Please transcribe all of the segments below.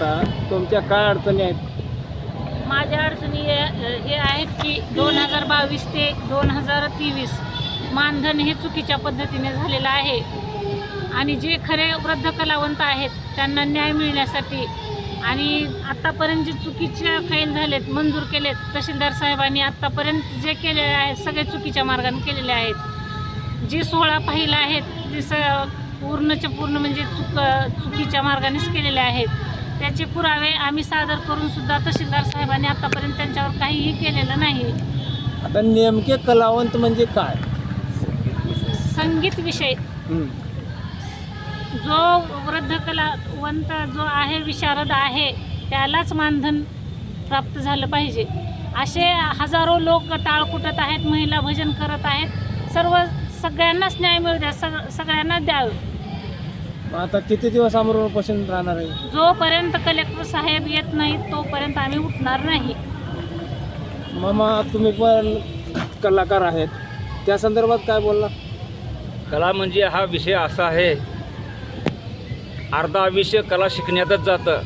तुमच्या काय अडचणी आहेत? माझ्या अडचणी हे हे आहेत की दोन हजार बावीस ते दोन हजार तेवीस मानधन हे चुकीच्या पद्धतीने झालेलं आहे. आणि जे खरे वृद्ध कलावंत आहेत त्यांना न्याय मिळण्यासाठी आणि आत्तापर्यंत जे चुकीच्या फाईल झालेत मंजूर केलेत तहसीलदार साहेबांनी आत्तापर्यंत जे केलेले आहेत सगळे चुकीच्या मार्गाने केलेले आहेत. जे सोळा फाईल आहेत ते स पूर्णच्या पूर्ण म्हणजे चुक चुकीच्या मार्गानेच केलेले आहेत. त्याचे पुरावे आम्ही सादर करून सुद्धा तहसीलदार साहेबांनी आतापर्यंत त्यांच्यावर काहीही केलेलं नाही. आता नेमके कलावंत म्हणजे काय? संगीत विषय. जो वृद्ध कलावंत जो आहे विशारद आहे त्यालाच मानधन प्राप्त झालं पाहिजे. असे हजारो लोक टाळ कुटत आहेत महिला भजन करत आहेत. सर्व सगळ्यांनाच न्याय मिळू द्या सग सगळ्यांना द्यावं. आता किती दिवस आमरण उपोषण राहणार आहे? जोपर्यंत कलेक्टर साहेब येत नाहीत तोपर्यंत आम्ही उठणार नाही. मामा तुम्ही पण कलाकार आहेत. त्या संदर्भात काय बोलला? कला म्हणजे हा विषय असा आहे अर्धा आयुष्य कला शिकण्यातच जातं.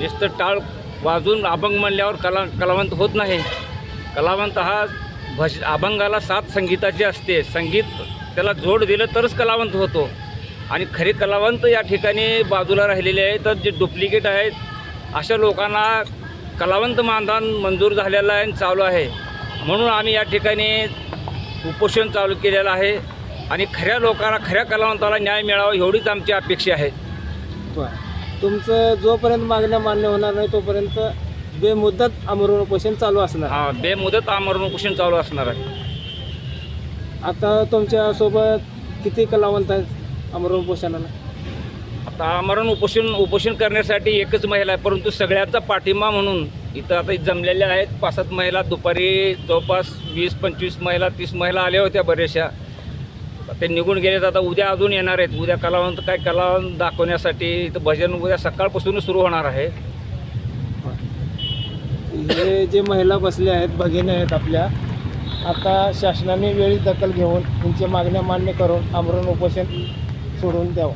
नुसतं टाळ वाजून अभंग म्हणल्यावर कला कलावंत होत नाही. कलावंत हा भज अभंगाला सात संगीताची असते. संगीत त्याला जोड दिलं तरच कलावंत होतो. आणि खरे कलावंत या ठिकाणी बाजूला राहिलेले आहेत. तर जे डुप्लिकेट आहेत अशा लोकांना कलावंत मानधन मंजूर झालेलं आहे आणि चालू आहे. म्हणून आम्ही या ठिकाणी उपोषण चालू केलेलं आहे आणि खऱ्या लोकांना खऱ्या कलावंताला न्याय मिळावा एवढीच आमची अपेक्षा आहे. तुमचं जोपर्यंत मागण्या मान्य होणार नाही तोपर्यंत बेमुदत आमरण उपोषण चालू असणार. हा बेमुदत आमरण उपोषण चालू असणार आहे. आता तुमच्यासोबत किती कलावंत आहेत? आमरण उपोषणाला. आता आमरण उपोषण उपोषण करण्यासाठी एकच महिला आहे परंतु सगळ्यांचा पाठिंबा म्हणून इथं आता जमलेल्या आहेत. पाच सात महिला दुपारी जवळपास वीस पंचवीस महिला तीस महिला आल्या होत्या बऱ्याचशा. ते निघून गेलेत आता उद्या अजून येणार आहेत. उद्या कलावंत काय कलावंत दाखवण्यासाठी इथं भजन उद्या सकाळपासूनच सुरू होणार आहे. हे जे महिला बसले आहेत भगिनी आहेत आपल्या आता शासनाने वेळी दखल घेऊन त्यांच्या मागण्या मान्य करून आमरण उपोषण सोडून द्यावा.